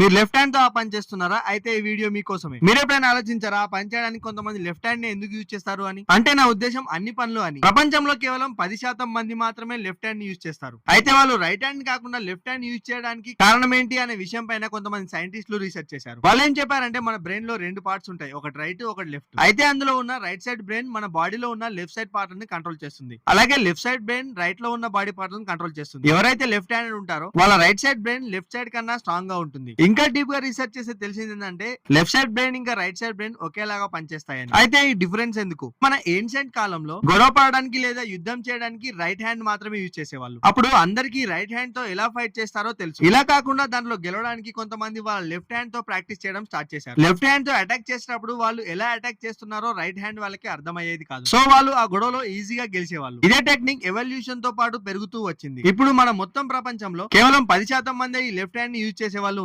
మీరు లెఫ్ట్ హ్యాండ్తో ఆ పని చేస్తున్నారా? అయితే ఈ వీడియో మీకోసమే. మీరు ఎప్పుడైనా ఆలోచించారా? ఆ పని చేయడానికి కొంతమంది లెఫ్ట్ హ్యాండ్ని ఎందుకు యూజ్ చేస్తారు అని? అంటే నా ఉద్దేశం అన్ని పనులు అని. ప్రపంచంలో కేవలం పది శాతం మంది మాత్రమే లెఫ్ట్ హ్యాండ్ని యూజ్ చేస్తారు. అయితే వాళ్ళు రైట్ హ్యాండ్ కాకుండా లెఫ్ట్ హ్యాండ్ యూజ్ చేయడానికి కారణం ఏంటి అనే విషయం పైన కొంతమంది సైంటిస్టులు రీసెర్చ్ చేశారు. వాళ్ళు ఏం చెప్పారంటే మన బ్రెయిన్లో రెండు పార్ట్స్ ఉంటాయి. ఒకటి రైట్ ఒకటి లెఫ్ట్ అయితే అందులో ఉన్న రైట్ సైడ్ బ్రెయిన్ మన బాడీలో ఉన్న లెఫ్ట్ సైడ్ పార్ట్ని కంట్రోల్ చేస్తుంది. అలాగే లెఫ్ట్ సైడ్ బ్రెయిన్ రైట్లో ఉన్న బాడీ పార్ట్ని కంట్రోల్ చేస్తుంది. ఎవరైతే లెఫ్ట్ హ్యాండ్ ఉంటారో వాళ్ళ right side brain left side కన్నా స్ట్రాంగ్గా ఉంటుంది. ఇంకా డీప్గా రీసెర్చ్ చేస్తే తెలిసింది ఏంటంటే లెఫ్ట్ సైడ్ బ్రెయిన్ ఇంకా రైట్ సైడ్ బ్రెయిన్ ఒకేలాగా పనిచేస్తాయని. అయితే ఈ డిఫరెన్స్ ఎందుకు? మన ఏన్షియంట్ కాలంలో గొడవ పడడానికి లేదా యుద్ధం చేయడానికి రైట్ హ్యాండ్ మాత్రమే యూజ్ చేసేవాళ్ళు. అప్పుడు అందరికి రైట్ హ్యాండ్తో ఎలా ఫైట్ చేస్తారో తెలుసు. ఇలా కాకుండా దాంట్లో గెలవడానికి కొంతమంది వాళ్ళ లెఫ్ట్ హ్యాండ్తో ప్రాక్టీస్ చేయడం స్టార్ట్ చేశారు. లెఫ్ట్ హ్యాండ్తో అటాక్ చేసినప్పుడు వాళ్ళు ఎలా అటాక్ చేస్తున్నారో రైట్ హ్యాండ్ వాళ్ళకి అర్థమయ్యేది కాదు. సో వాళ్ళు ఆ గొడవలో ఈజీగా గెలిచేవాళ్ళు. ఇదే టెక్నిక్ ఎవల్యూషన్తో పాటు పెరుగుతూ వచ్చింది. ఇప్పుడు మన మొత్తం ప్రపంచంలో కేవలం పది శాతం మంది ఈ లెఫ్ట్ హ్యాండ్ని యూజ్ చేసే వాళ్ళు